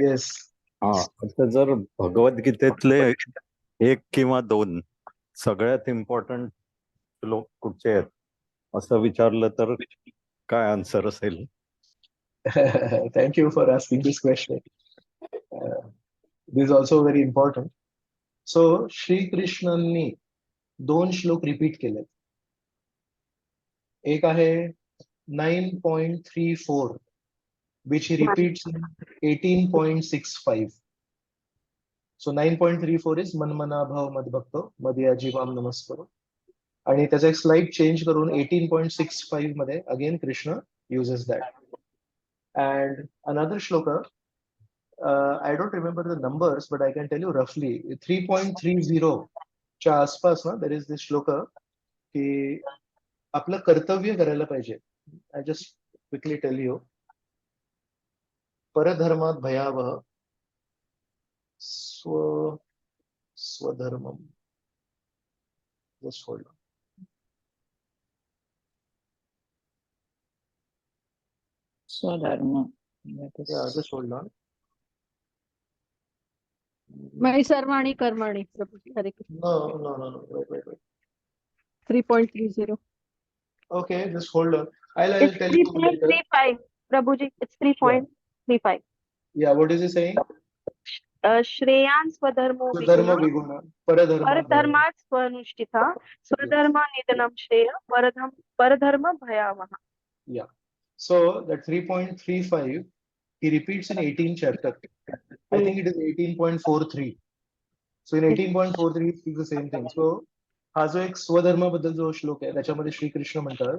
Yes हा आता जर भगवद्गीतेतले एक किंवा दोन सगळ्यात इम्पॉर्टंट श्लोक कुठचे आहेत? असं विचारलं तर काय आन्सर असेल? Asking this question. Uh, this is also very important. So, Shri कृष्णांनी दोन श्लोक रिपीट केले एक आहे nine point three four eighteen point six five so nine point three four is मनमना भाव मदभक्त मदयाजी वाम नमस्कार आणि त्याचा एक स्लाइड चेंज करून eighteen point six फाईव्हमध्ये again Krishna uses that. And another shloka, uh, I don't remember the numbers, but I can tell you roughly 3.30 च्या आसपास ना there is this श्लोक की आपलं कर्तव्य करायला पाहिजे. I just quickly tell you परधर्मात भयावह स्व स्वधर्म सोडलं स्वधर्म आज सोडलं म्हणजे सर्व आणि कर्माणी three point three zero. Okay just hold on I like tell you Prabhuji it's 3.0 three five. या व्हॉट इज इज श्रेयान स्वधर्मो स्वधर्म विगुण परधर्म स्वनुष्ठिता. स्वधर्म निधनम श्रेय परधर्म भयावह. या so the 3.35 he repeats in 18 chapter. I think it is 18.43 so in eighteen point four three the same so हा जो एक स्वधर्माबद्दल जो श्लोक आहे त्याच्यामध्ये श्रीकृष्ण म्हणतात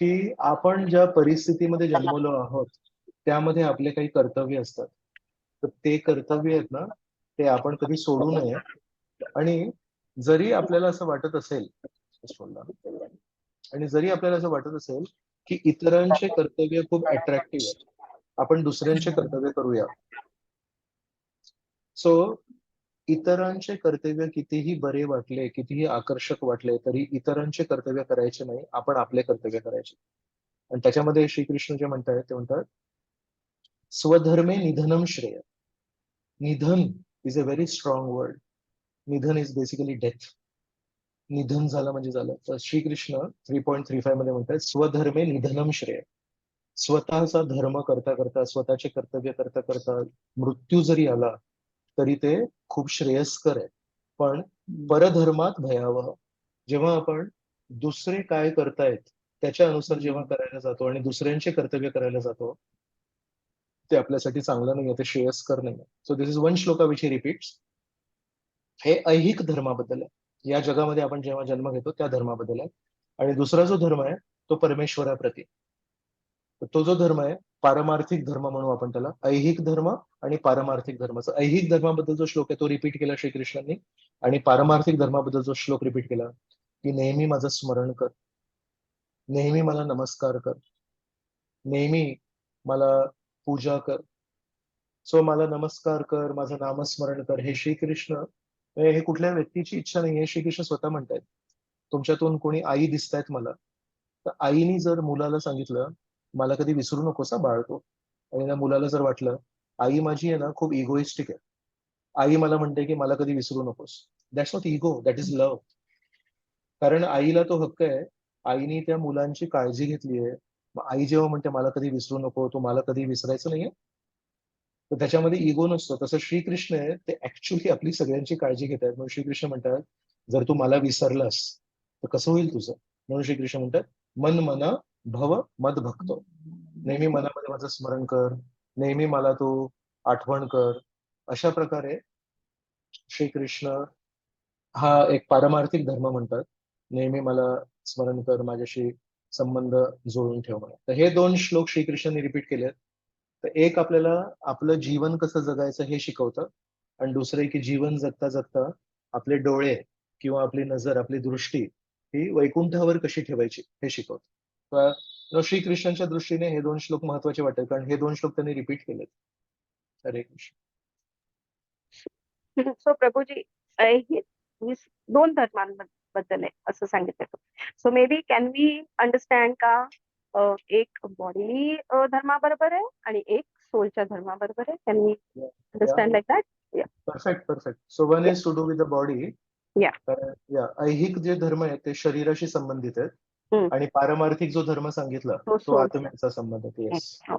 की आपण ज्या परिस्थितीमध्ये जन्मलो आहोत त्यामध्ये आपले काही कर्तव्य असतात. तर ते कर्तव्य आहेत ना ते आपण कधी सोडू नये. आणि जरी आपल्याला असं वाटत असेल आणि जरी आपल्याला असं वाटत असेल की इतरांचे कर्तव्य खूप अट्रॅक्टिव्ह आहे आपण दुसऱ्यांचे कर्तव्य करूया. सो इतरांचे कर्तव्य कितीही बरे वाटले कितीही आकर्षक वाटले तरी इतरांचे कर्तव्य करायचे नाही आपण आपले कर्तव्य करायचे. आणि त्याच्यामध्ये श्रीकृष्ण जे म्हणतात ते म्हणतात स्वधर्मे निधनम श्रेय. निधन is a very strong word निधन इज बेसिकली डेथ निधन झालं म्हणजे झालं. तर श्रीकृष्ण थ्री पॉईंट थ्री फायमध्ये म्हणतात स्वधर्मे निधनम श्रेय. स्वतःचा धर्म करता करता स्वतःचे कर्तव्य करता करता मृत्यू जरी आला तरी ते खूप श्रेयस्कर आहे पण परधर्मात भयावह. जेव्हा आपण दुसरे काय करतायत त्याच्या अनुसार जेव्हा करायला जातो आणि दुसऱ्यांचे कर्तव्य करायला जातो ते आपल्यासाठी चांगलं नाहीये ते श्रेयस्कर नाहीये. So this is one shloka which he repeats हे ऐहिक धर्माबद्दल आहे. या जगामध्ये आपण जेव्हा जन्म घेतो त्या धर्माबद्दल आहे. आणि दुसरा जो धर्म आहे तो परमेश्वराप्रती तो जो धर्म आहे पारमार्थिक धर्म म्हणू आपण त्याला. ऐहिक धर्म आणि पारमार्थिक धर्माचा ऐहिक धर्माबद्दल जो श्लोक आहे तो रिपीट केला श्रीकृष्णांनी. आणि पारमार्थिक धर्माबद्दल जो श्लोक रिपीट केला की नेहमी माझं स्मरण कर. नेहमी मला नमस्कार कर. नेहमी मला पूजा कर. सो मला नमस्कार कर माझं नामस्मरण कर. हे श्रीकृष्ण हे कुठल्या व्यक्तीची इच्छा नाही हे श्रीकृष्ण स्वतः म्हणतायत. तुमच्यातून कोणी आई दिसतायत मला. तर आईनी जर मुलाला सांगितलं मला कधी विसरू नकोस हा बाळतो आणि त्या मुलाला जर वाटलं आई माझी आहे ना खूप इगोइस्टिक आहे. आई मला म्हणते की मला कधी विसरू नकोस. That's not ego that is love कारण आईला तो हक्क आहे. आईने त्या मुलांची काळजी घेतली आहे. आई जेव्हा म्हणते मला कधी विसरू नको तू मला कधी विसरायचं नाहीये? तर त्याच्यामध्ये इगो नसतो. तसं श्रीकृष्ण आहे ते ऍक्च्युली आपली सगळ्यांची काळजी घेत आहेत. म्हणून श्रीकृष्ण म्हणतात जर तू मला विसरलास तर कसं होईल तुझं? म्हणून श्रीकृष्ण म्हणतात मन मन भव मद भक्तो. नेहमी मनामध्ये माझं स्मरण कर. नेहमी मला तू आठवण कर. अशा प्रकारे श्रीकृष्ण हा एक पारमार्थिक धर्म म्हणतात. नेहमी मला स्मरण कर माझ्याशी संबंध जोडून ठेवणं. तर हे दोन श्लोक श्रीकृष्णाने रिपीट केलेत तर एक आपल्याला आपलं जीवन कसं जगायचं हे शिकवतं आणि दुसरं की जीवन जगता जगता आपले डोळे किंवा आपली नजर आपली दृष्टी ही वैकुंठावर कशी ठेवायची हे शिकवतं. श्रीकृष्णांच्या दृष्टीने हे दोन श्लोक महत्त्वाचे वाटतात कारण हे दोन श्लोक त्यांनी रिपीट केलेत. हरे कृष्ण. सो प्रभुजी हे धर्मांबद्दल आहे असं सांगितलं so maybe can we understand का एक बॉडी धर्माबरोबर आहे आणि एक सोलच्या धर्माबरोबर आहे? त्यांनी understand like that perfect perfect so one is to do with the body. या ऐहिक जे धर्म आहेत ते शरीराशी संबंधित आहेत. आणि पारमार्थिक जो धर्म सांगितला तो. आत्म्याचा संबंध आहे. हो.